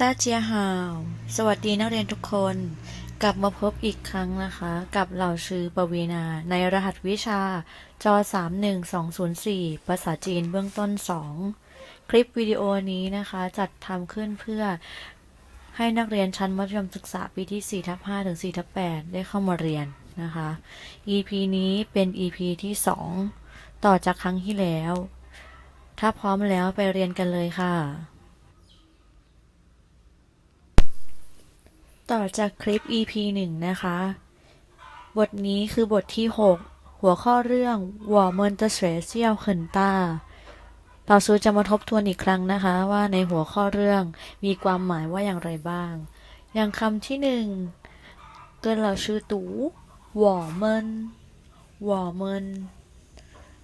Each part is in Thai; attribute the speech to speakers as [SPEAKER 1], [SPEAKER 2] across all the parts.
[SPEAKER 1] ตาเจียฮาว สวัสดีนักเรียนทุกคน กลับมาพบอีกครั้งนะคะ กับเหล่าชื่อปวีนา ในรหัสวิชาจอ31204 ภาษาจีนเบื้องต้น 2 คลิปวิดีโอนี้นะคะ จัดทำขึ้นเพื่อให้นักเรียนชั้นมัธยมศึกษาปีที่4ทับ5ถึง4ทับ8ได้เข้ามาเรียนนะคะ EP นี้เป็น EP ที่ 2 ต่อจากครั้งที่แล้ว ถ้าพร้อมแล้วไปเรียนกันเลยค่ะ ต่อจากคลิป EP 1 นะคะ บทนี้คือบทที่ 6 หัวข้อเรื่องวอร์เมนเตเสเซียวเขินต้าเราซูจะมาทบทวนอีกครั้งนะคะ ว่าในหัวข้อเรื่องมีความหมายว่าอย่างไรบ้าง อย่างคำที่หนึ่งเกินเราชื่อตูวอร์เมนวอร์เมน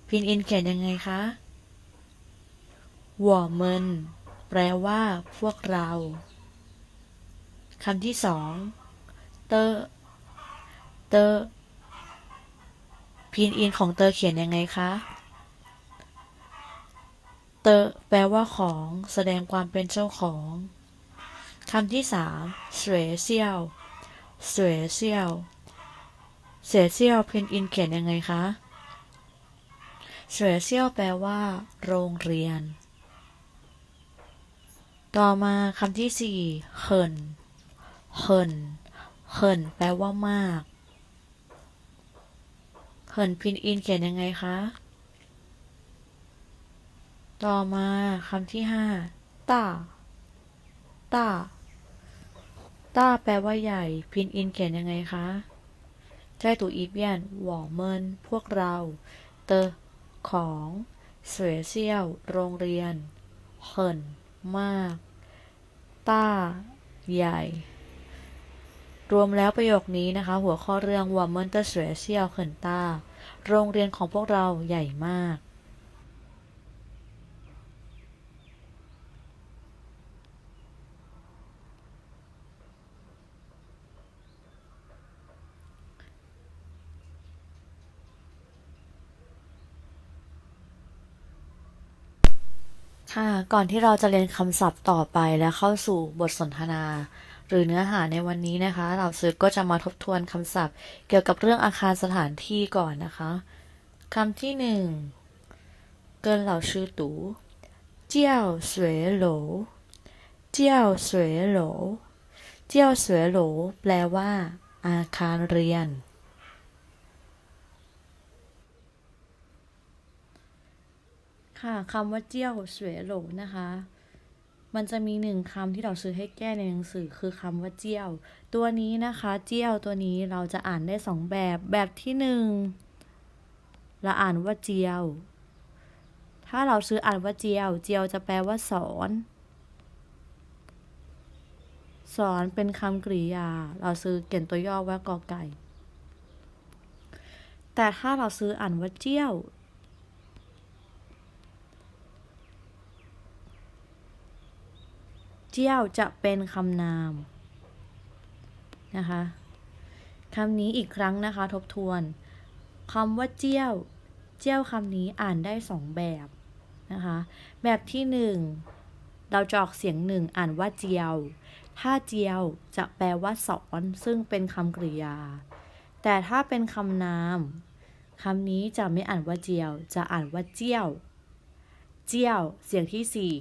[SPEAKER 1] พินอินเขียนยังไงคะวอร์เมนแปลว่าพวกเรา คำที่สอง เตอเตอพินอินของเตอเขียนยังไงคะ เตอแปลว่าของแสดงความเป็นเจ้าของคำที่สามเสวยเซียวเสวยเซียวเสวยเซียวพินอินเขียนยังไงคะเสวยเซียวแปลว่า โรงเรียน ต่อมาคำที่สี่เขิน เขินเขินแปลว่ามากเขินพินอินเขียนยังไงคะ ต่อมาคำที่ห้าต้าต้าต้าแปลว่าใหญ่ พินอินเขียนยังไงคะใจตูอีเบียนหวอเมิน พวกเรา เตอ ของเสวยเซียว โรงเรียนเขินมาก ต้า ใหญ่ รวมแล้วประโยคนี้นะคะ หัวข้อเรื่องว่าเมนเตอร์เวเซียวเขินตาโรงเรียนของพวกเราใหญ่มาก ค่ะ ก่อนที่เราจะเรียนคำศัพท์ต่อไปและเข้าสู่บทสนทนา หรือเนื้อหาในวันนี้นะคะเราซื้อก็จะมาทบทวนคำศัพท์ เกี่ยวกับเรื่องอาคารสถานที่ก่อนนะคะคำที่หนึ่งเกินเหล่าชื่อตูเจียวสวยโหลเจียวสวยโหลเจียวสวยโหลแปลว่า อาคารเรียนค่ะคำว่าเจี้ยวสวยโหลนะคะ มันจะมีหนึ่งคำที่เราซื้อให้แก้ในหนังสือคือคำว่าเจี้ยว ตัวนี้นะคะ เจี้ยวตัวนี้เราจะอ่านได้สองแบบ แบบที่หนึ่งเราอ่านว่าเจียว ถ้าเราซื้ออ่านว่าเจียว เจียวจะแปลว่าสอน สอนเป็นคำกริยา เราซื้อเขียนตัวย่อว่ากอไก่ แต่ถ้าเราซื้ออ่านว่าเจี้ยว เจี้ยวจะเป็นคำนามนะคะคำนี้อีกครั้งนะคะทบทวนคำว่าเจี้ยว เจี้ยวคำนี้อ่านได้สองแบบนะคะแบบที่หนึ่งเราจะออกเสียงหนึ่งอ่านว่าเจียว ถ้าเจียวจะแปลว่าสอนซึ่งเป็นคำกริยา แต่ถ้าเป็นคำนามคำนี้จะไม่อ่านว่าเจียว จะอ่านว่าเจี้ยว เจี้ยว เสียงที่สี่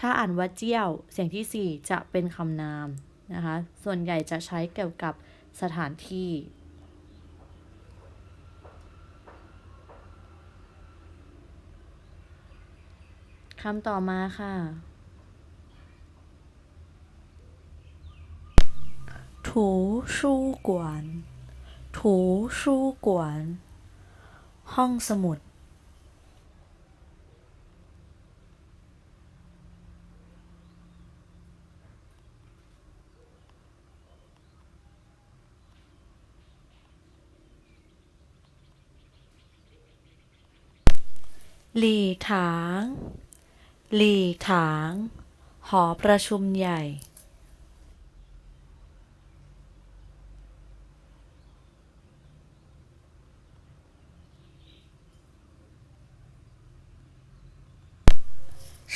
[SPEAKER 1] ถ้าอ่านว่าเจี้ยว เสียงที่ 4 จะเป็นคำนามนะคะ ส่วนใหญ่จะใช้เกี่ยวกับสถานที่ คำต่อมาค่ะถูชูกวนถูชูกวนห้องสมุด หลี่ถาง หลี่ถาง หอประชุมใหญ่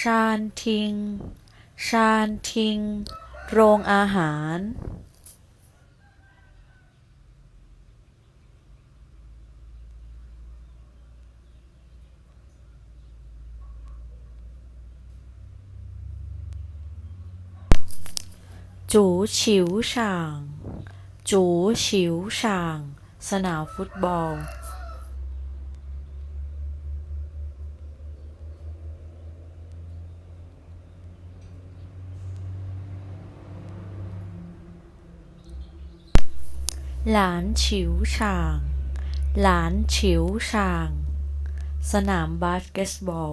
[SPEAKER 1] ชานทิง ชานทิง โรงอาหาร จูฉิวช่าง จูฉิวช่าง สนามฟุตบอล หลานฉิวช่าง หลานฉิวช่าง สนามบาสเกตบอล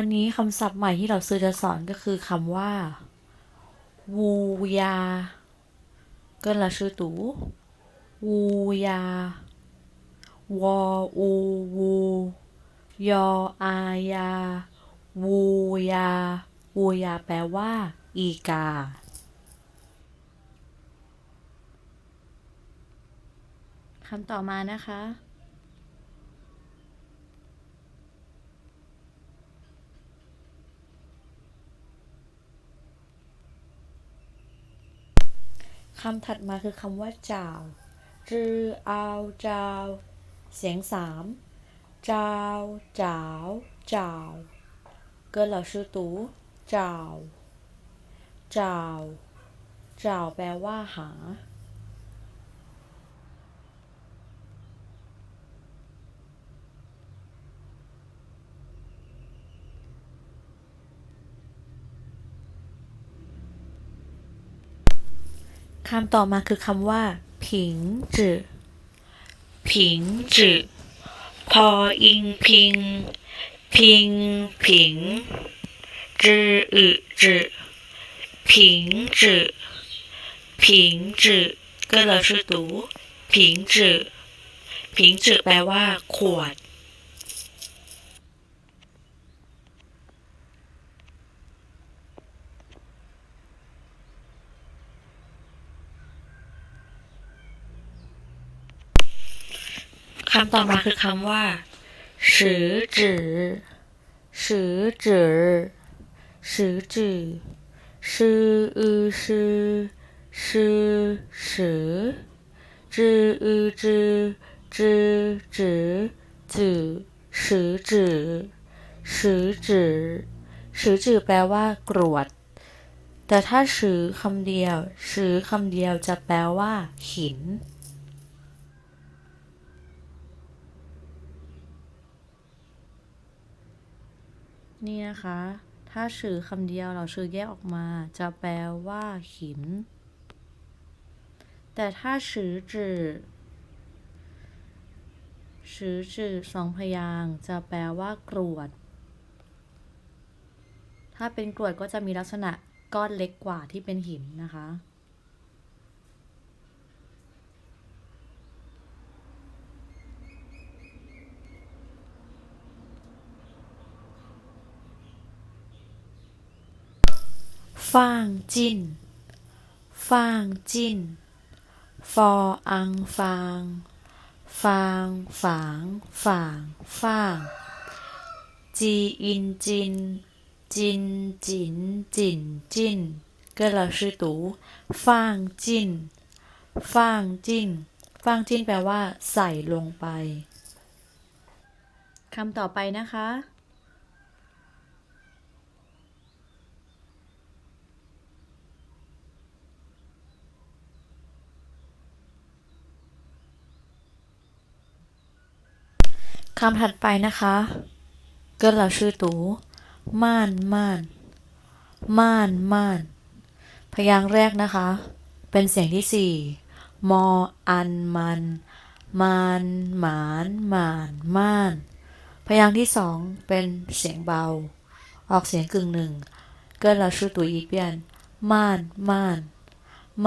[SPEAKER 1] วันนี้คำศัพท์ใหม่ที่เราซื้อจะสอนก็คือคำว่าวูยาก็ละชื่อตูวูยาวออูวูยออายาวูยาวูยาแปลว่า อีกา คำต่อมานะคะ คำถัดมาคือคำว่าจาวจืออาวจาว เสียงสามจาวจาวจาว跟老师读จาวจาวจาวแปลว่าหา คำต่อมาคือคำว่าผิงจือผิงจือพออิงพิง พิงผิงจืออึจือผิงจือผิงจือก็เราชื่อตูผิงจือผิงจือแปลว่า ขวด คำต่อมาคือคำว่าสือจือสือจือสือจือชื่ออือชื่อชื่อสือจืออือจือจือจือจือสือจือสือจือสือจือแปลว่ากรวด แต่ถ้าสือคำเดียวสือคำเดียวจะแปลว่าหิน นี่นะคะ ถ้าชื่อคำเดียวเราชื่อแยกออกมา จะแปลว่าหิน แต่ถ้าชื่อจือชื่อจือสองพยางจะแปลว่ากรวด ถ้าเป็นกรวดก็จะมีลักษณะก้อนเล็กกว่าที่เป็นหินนะคะ ฟ่างจิน ฟ่างจิน ฟออังฟาง ฟาง ฝาง ฝ่าง ฟ่าง จีอินจิน จิน จิน จิน จิน跟老师读ฟ่างจิน ฟ่างจิน ฟ่างจินแปลว่า ใส่ลงไป คำต่อไปนะคะ คำถัดไปนะคะกระเราชื่อตูม่านม่าน ม่านม่าน พยางค์แรกนะคะ เป็นเสียงที่สี่มออันมันมานหมานหมานม่าน พยางค์ที่สองเป็นเสียงเบา ออกเสียงกึ่งหนึ่งก็เราชื่อตัวอีกเปียนม่านม่าน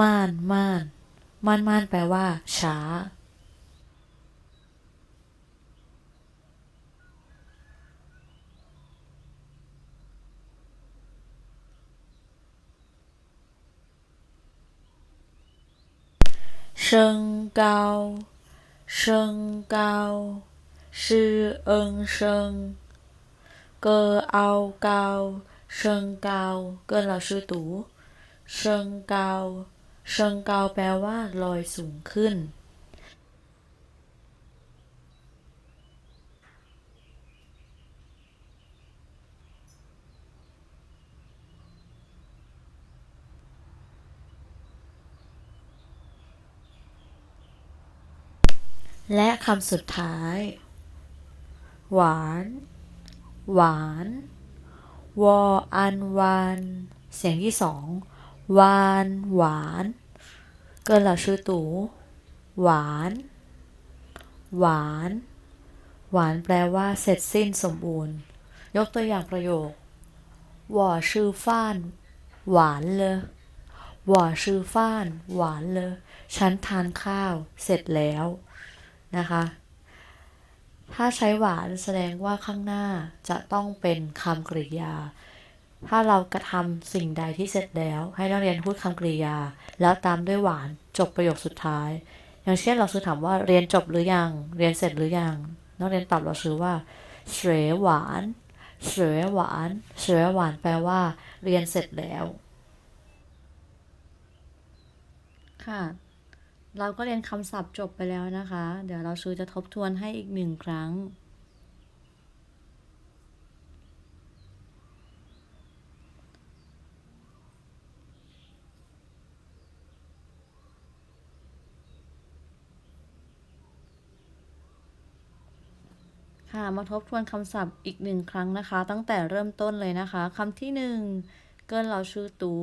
[SPEAKER 1] ม่านม่านม่านม่านแปลว่า ช้า 身高，身高，是恩生，个凹高，身高跟老师读身高身高แปลว่าลอยสูงขึ้น และคำสุดท้าย หวาน หวาน วออันวานเสียงที่สองวานหวาน เกินเหล่าชื่อตูหวาน หวาน หวานแปลว่า เสร็จสิ้นสมบูรณ์ ยกตัวอย่างประโยคหว่อชื่อฟ้าน หวานเลยหว่อชื่อฟ้าน หวานเลยฉันทานข้าว เสร็จแล้ว นะคะ ถ้าใช้หวานแสดงว่าข้างหน้าจะต้องเป็นคำกริยา ถ้าเรากระทำสิ่งใดที่เสร็จแล้ว ให้นักเรียนพูดคำกริยา แล้วตามด้วยหวานจบประโยคสุดท้าย อย่างเช่นเราซื้อถามว่าเรียนจบหรือยัง เรียนเสร็จหรือยัง นักเรียนตอบเราซื้อว่าเสวยหวานเสวยหวานเสวยหวานแปลว่า เรียนเสร็จแล้ว ค่ะ เราก็เรียนคำศัพท์จบไปแล้วนะคะ เดี๋ยวเราชูจะทบทวนให้อีกหนึ่งครั้ง ค่ะ มาทบทวนคำศัพท์อีกหนึ่งครั้งนะคะ ตั้งแต่เริ่มต้นเลยนะคะคำที่หนึ่งเกินเราชื่อตู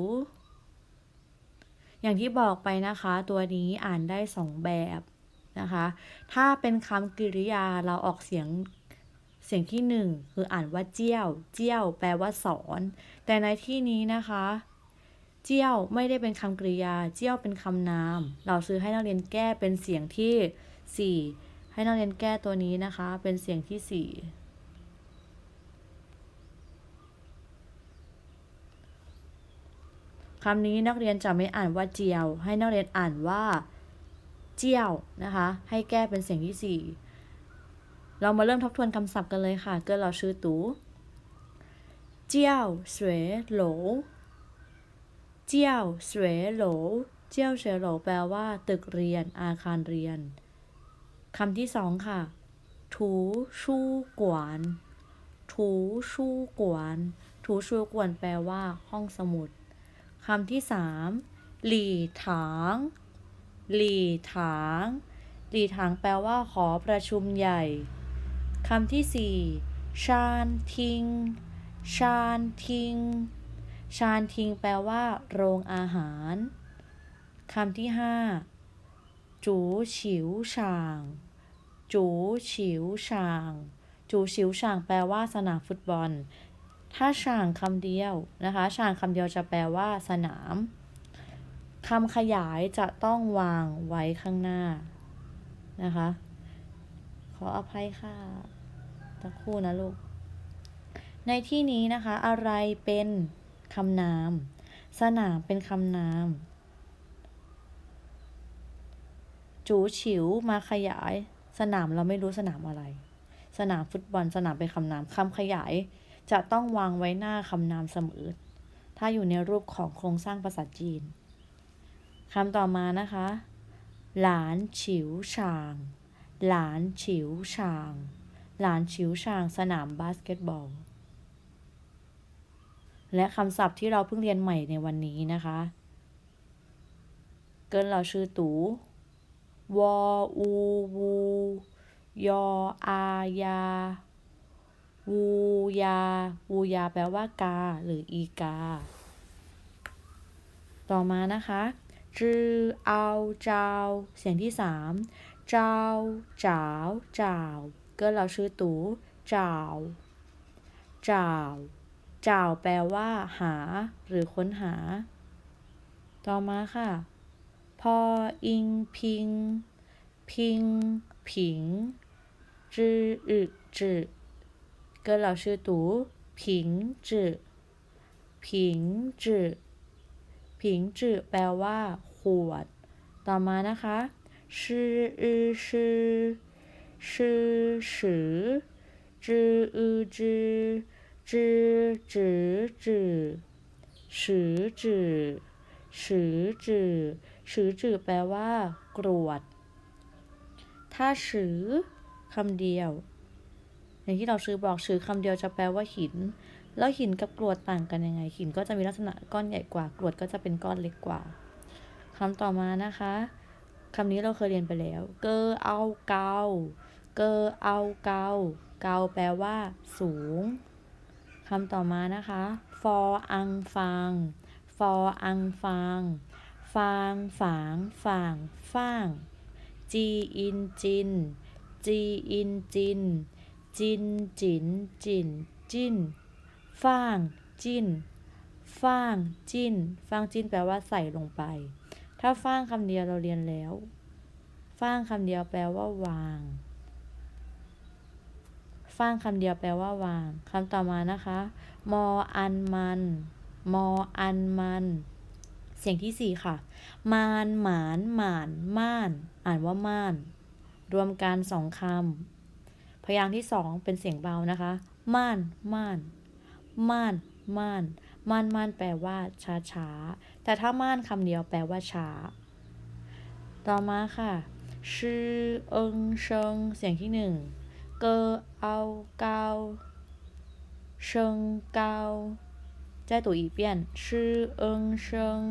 [SPEAKER 1] อย่างที่บอกไปนะคะ ตัวนี้อ่านได้สองแบบนะคะ ถ้าเป็นคำกริยาเราออกเสียงเสียงที่หนึ่งคืออ่านว่าเจี้ยว เจี้ยวแปลว่าสอน แต่ในที่นี้นะคะ เจี้ยวไม่ได้เป็นคำกริยา เจี้ยวเป็นคำนาม เราซื้อให้นักเรียนแก้เป็นเสียงที่สี่ให้นักเรียนแก้ตัวนี้นะคะ เป็นเสียงที่สี่ คำนี้นักเรียนจะไม่อ่านว่าเจียว ให้นักเรียนอ่านว่าเจียวนะคะ ให้แก้เป็นเสียงที่สี่เรามาเริ่มทบทวนคำศัพท์กันเลยค่ะ เกิดเราชื่อตูเจียวสวยโหลเจียวสวยโหลเจียวสวยโหลแปลว่า ตึกเรียน อาคารเรียนคำที่สองค่ะ ถูชู่กวน ถูชู่กวน ถูชู่กวนแปลว่า ห้องสมุด คำที่สามหลี่ถางหลี่ถางหลี่ถางแปลว่าขอประชุมใหญ่คำที่สี่ชานทิง ชานทิง ชานทิงแปลว่า โรงอาหารคำที่ห้าจูฉิวช่าง จูฉิวช่าง จูฉิวช่างแปลว่าสนามฟุตบอล ถ้าช่างคำเดียวนะคะช่างคำเดียวจะแปลว่าสนามคำขยายจะต้องวางไว้ข้างหน้านะคะ ขออภัยค่ะตะคู่นะลูก ในที่นี้นะคะ อะไรเป็นคำนาม สนามเป็นคำนาม จูฉิวมาขยาย สนามเราไม่รู้สนามอะไร สนามฟุตบอลสนามเป็นคำนามคำขยาย จะต้องวางไว้หน้าคำนามเสมอ ถ้าอยู่ในรูปของโครงสร้างภาษาจีนคำต่อมานะคะ หลานฉิวช่าง หลานฉิวช่าง หลานฉิวช่าง สนามบาสเกตบอล และคำศัพท์ที่เราเพิ่งเรียนใหม่ในวันนี้นะคะ เกินเราชื่อตูวออูวูยออายา วูยา วูยาแปลว่ากา หรืออีกา ต่อมานะคะจือเอาเจ้า เสียงที่สามเจ้าเจ้าเจ้าก็เราชื่อตูเจ้าเจ้าเจ้าแปลว่า หา หรือค้นหา ต่อมาค่ะ พออิงพิง พิง ผิงจืออึจือ ก็เราชื่อตูผิงจือผิงจือผิงจือแปลว่า ขวด ต่อมานะคะชื่ออือชื่อชื่อสือจืออือจือจือจือจือสือจือสือจือสือจือแปลว่า กรวด ถ้าสือคำเดียว อย่างที่เราซื้อบอกซื้อคำเดียวจะแปลว่าหิน แล้วหินกับกรวดต่างกันยังไง หินก็จะมีลักษณะก้อนใหญ่กว่ากรวดก็จะเป็นก้อนเล็กกว่าคำต่อมานะคะคำนี้เราเคยเรียนไปแล้ว เกอเอาเกา เกอเอาเกา เกาแปลว่า สูง คำต่อมานะคะ ฟออังฟังฟออังฟังฟางฝางฝางฟาง จีอินจิน จีอินจิน จินจินจินจินฟางจินฟางจินฟางจินแปลว่าใส่ลงไป ถ้าฟางคำเดียวเราเรียนแล้วฟางคำเดียวแปลว่าวางฟางคำเดียวแปลว่าวางคำต่อมานะคะ มออันมัน มออันมัน เสียงที่สี่ค่ะ มานหมานหมานม่าน อ่านว่าม่าน รวมกันสองคำ ยางค์ที่สองเป็นเสียงเบานะคะ ม่าน ม่าน ม่าน ม่าน ม่าน ม่าน แปลว่า ช้าช้า แต่ถ้าม่านคำเดียวแปลว่าช้า ต่อมาค่ะ ชื่อเอิงเชิง เสียงที่หนึ่ง เกอเอาเกาเชิงเกา再读一遍ชื่อเอิงเชิง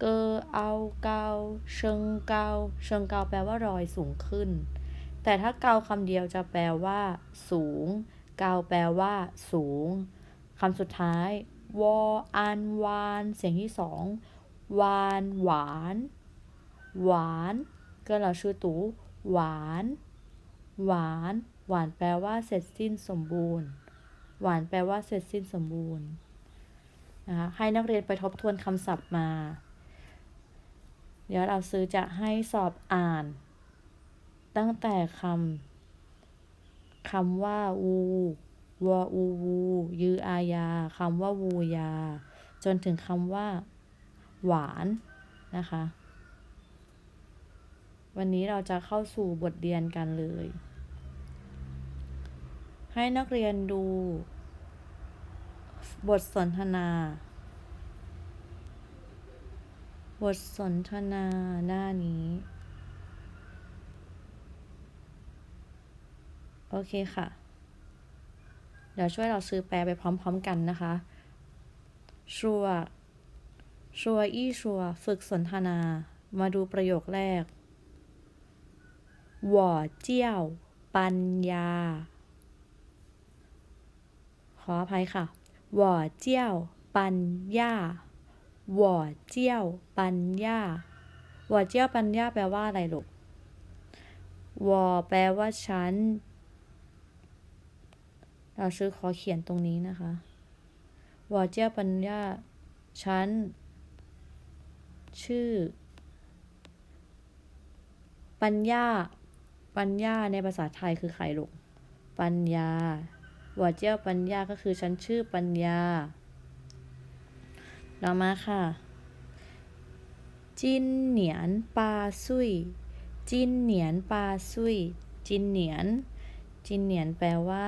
[SPEAKER 1] เกอเอาเกาเชิงเกาเชิงเกาแปลว่ารอยสูงขึ้น แต่ถ้าเกาคำเดียวจะแปลว่า สูง เกาแปลว่า สูงคำสุดท้าย วออันวาน เสียงที่สองวานหวาน หวานก็เราชื่อตูหวาน หวาน หวานแปลว่า เสร็จสิ้นสมบูรณ์ หวานแปลว่าเสร็จสิ้นสมบูรณ์นะคะให้นักเรียนไปทบทวนคำศัพท์มา เดี๋ยวเราซื้อจะให้สอบอ่าน ตั้งแต่คำคำว่า วูวออูวูยืออายาคำว่าวูยา จนถึงคำว่า หวานนะคะ วันนี้เราจะเข้าสู่บทเรียนกันเลย ให้นักเรียนดู บทสนทนา บทสนทนาหน้านี้ โอเคค่ะ เดี๋ยวช่วยเราซื้อแปลไปพร้อมๆกันนะคะชัวชัวอี้ชัวฝึกสนทนา มาดูประโยคแรกหว่อเจี้ยว ปัญญา ขออภัยค่ะหว่อเจี้ยว ปัญญาหว่อเจี้ยว ปัญญาหว่อเจี้ยวปัญญาแปลว่าอะไรลูกหว่อแปลว่าฉัน เราซื้อขอเขียนตรงนี้นะคะวอเจียปัญญาฉันชื่อ ปัญญา ปัญญาในภาษาไทยคือใครลูก ปัญญาหัวเจียปัญญาก็คือฉันชื่อปัญญาต่อมาค่ะ จินเหนียนปาซุย จินเหนียนปาซุย จินเหนียน จินเหนียนแปลว่า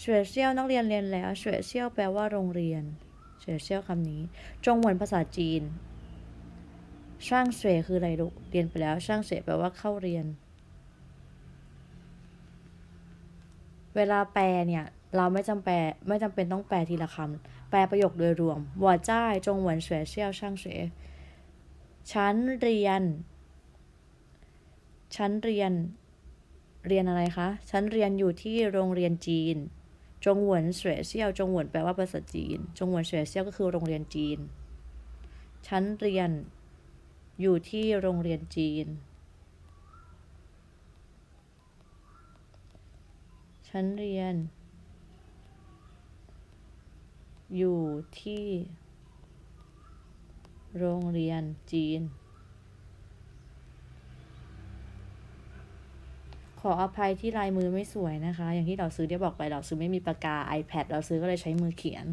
[SPEAKER 1] เฉวเชียวนักเรียนเรียนแล้วเฉวเชียวแปลว่าโรงเรียนเฉวเชียวคำนี้ จงเหมือนภาษาจีน ช่างเสวคืออะไรลูกเรียนไปแล้ว ช่างเสวแปลว่าเข้าเรียน เวลาแปลเนี่ยเราไม่จำแปลไม่จำเป็นต้องแปลทีละคำแปลประโยคโดยรวมวัวจ้ายจงเหมือนเฉวเชียวช่างเสวฉันเรียน ฉันเรียน เรียนอะไรคะ ฉันเรียนอยู่ที่โรงเรียนจีน จงหวนเสวยเซียวจงหวนแปลว่าภาษาจีน จงหวนเสวยเซียวก็คือโรงเรียนจีนฉันเรียนอยู่ที่โรงเรียนจีนฉันเรียน อยู่ที่ โรงเรียนจีน ขออภัยที่ลายมือไม่สวยนะคะ อย่างที่เราซื้อได้บอกไปเราซื้อไม่มีปากกา iPad เราซื้อก็เลยใช้มือเขียน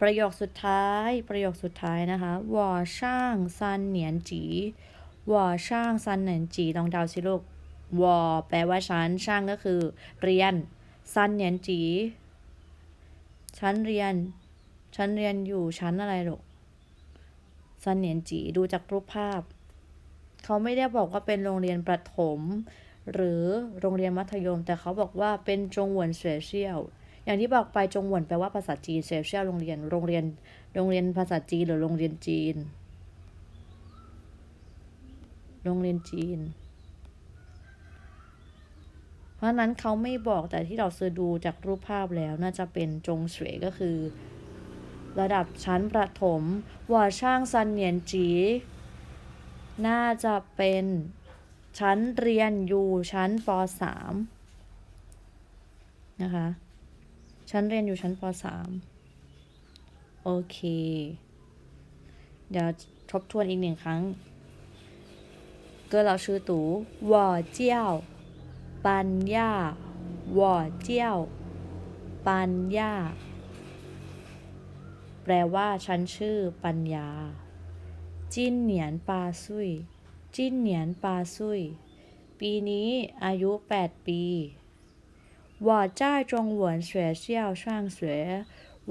[SPEAKER 1] ประโยคสุดท้ายประโยคสุดท้ายนะคะวอช่างซันเหนียนจีวอช่างซันเหนียนจีลองเดาสิลูกวอแปลว่าชั้นช่างก็คือ เรียนซันเหนียนจีชั้นเรียนชั้นเรียนอยู่ชั้นอะไรลูกซันเหนียนจีดูจากรูปภาพ เขาไม่ได้บอกว่าเป็นโรงเรียนประถม หรือโรงเรียนมัธยม แต่เขาบอกว่าเป็นจงหวนเสเชียลอย่างที่บอกไปจงหวนแปลว่าภาษาจีนเซเชียลโรงเรียนโรงเรียนโรงเรียนภาษาจีนหรือโรงเรียนจีน โรงเรียนจีน เพราะนั้นเขาไม่บอกแต่ที่เราซื้อดูจากรูปภาพแล้วน่าจะเป็นจงเสวยก็คือ ระดับชั้นประถมว่าช่างซันเนียนจี น่าจะเป็น ฉันเรียนอยู่ชั้นป .3 นะคะ ฉันเรียนอยู่ชั้นป .3 โอเค เดี๋ยวทบทวนอีกหนึ่งครั้งเกิดเราชื่อตู่วอเจียวปัญญาวอเจียวปัญญา แปลว่าฉันชื่อปัญญา จิ้นเหนียนปาซุย จิ้นเหนียนปาซุย ปีนี้อายุ 8 ปี我在中文学校上学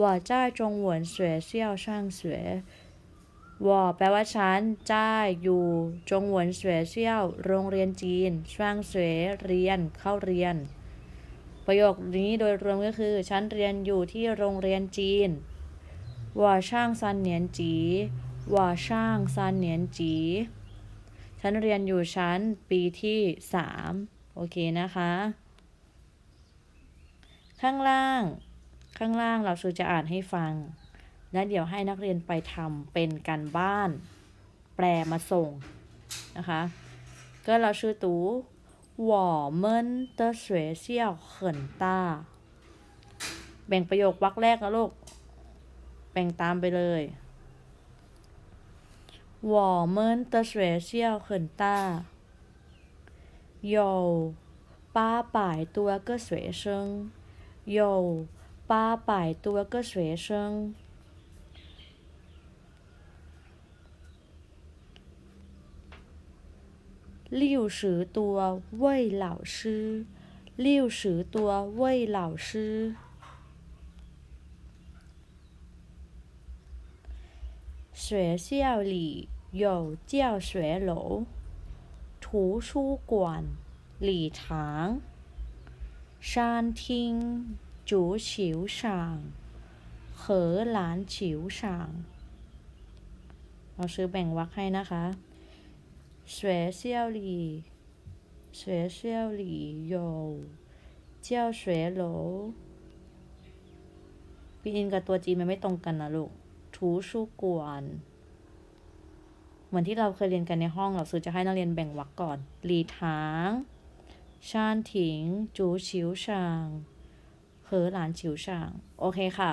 [SPEAKER 1] 我在中文学校上学我แปลว่าฉันจ้ายอยู่จงหวนเสวยเชี่ยวโรงเรียนจีนช่างเสวยเรียนเข้าเรียน ประโยคนี้โดยรวมก็คือ ฉันเรียนอยู่ที่โรงเรียนจีนว่าช่างซันเหนียนจีว่าช่างซันเหนียนจี ฉันเรียนอยู่ชั้นปีที่สามโอเคนะคะ ข้างล่าง ข้างล่างเราสูจะอ่านให้ฟัง และเดี๋ยวให้นักเรียนไปทำเป็นการบ้าน แปลมาส่งนะคะก็เราชื่อตู我们的学校很大แบ่งประโยควรรคแรกนะลูก แบ่งตามไปเลย 我们的学校很大有八百多个学生有八百多个学生六十多位老师，六十多位老师。学校里 有教学楼、图书馆、礼堂、餐厅、足球场、和篮球场เราซื้อแบ่งวรรคให้นะคะ学校里学校里有教学楼ปีอินกับตัวจีนมันไม่ตรงกันนะลูกทูชูกวน เหมือนที่เราเคยเรียนกันในห้องเราซื้อจะให้นักเรียนแบ่งวรรคก่อนหลีถางชานถิง จูชิวชางเหอหลานชิวชาง โอเคค่ะ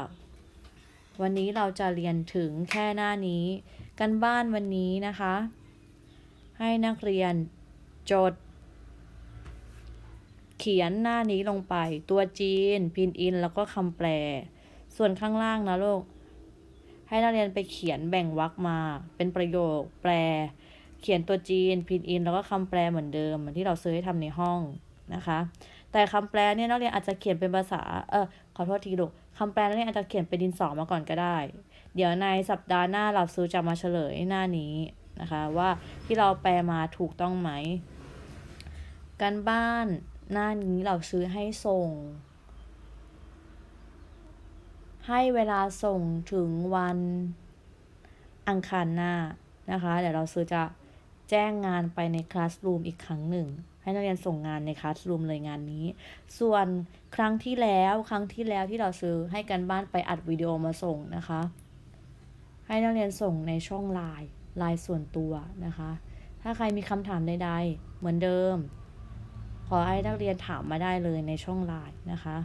[SPEAKER 1] วันนี้เราจะเรียนถึงแค่หน้านี้ กันบ้านวันนี้นะคะ ให้นักเรียนจด เขียนหน้านี้ลงไป ตัวจีน พินอิน แล้วก็คำแปล ส่วนข้างล่างนะลูก ให้นักเรียนไปเขียนแบ่งวรรคมา เป็นประโยค แปล เขียนตัวจีนพินอิน แล้วก็คำแปลเหมือนเดิมเหมือนที่เราซื้อให้ทำในห้องนะคะ แต่คำแปลเนี่ยนักเรียนอาจจะเขียนเป็นภาษาเออขอโทษทีลูกคำแปลนักเรียนอาจจะเขียนเป็นดินสอมาก่อนก็ได้ เดี๋ยวในสัปดาห์หน้าเราซื้อจะมาเฉลยหน้านี้นะคะว่าที่เราแปลมาถูกต้องไหมการบ้านหน้านี้เราซื้อให้ส่ง ให้เวลาส่งถึงวันอังคารหน้านะคะ เดี๋ยวเราซื้อจะแจ้งงานไปในคลาสรูมอีกครั้งหนึ่ง ให้นักเรียนส่งงานในคลาสรูมเลยงานนี้ ส่วนครั้งที่แล้วครั้งที่แล้วที่เราซื้อให้กันบ้านไปอัดวิดีโอมาส่งนะคะ ให้นักเรียนส่งในช่องไลน์ไลน์ส่วนตัวนะคะ ถ้าใครมีคำถามใดๆ เหมือนเดิม ขอให้นักเรียนถามมาได้เลยในช่องไลน์นะคะ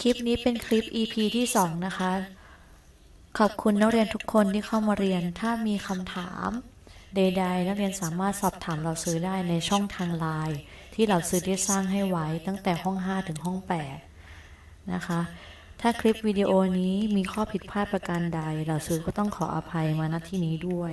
[SPEAKER 1] คลิปนี้เป็นคลิป EP ที่ 2 นะคะ ขอบคุณนักเรียนทุกคนที่เข้ามาเรียน ถ้ามีคำถามใดๆ นักเรียนสามารถสอบถามเราซื้อได้ในช่องทางไลน์ที่เราซื้อได้สร้างให้ไว้ตั้งแต่ห้อง 5 ถึงห้อง 8 นะคะ ถ้าคลิปวิดีโอนี้มีข้อผิดพลาดประการใด เราซื้อก็ต้องขออภัยมาณที่นี้ด้วย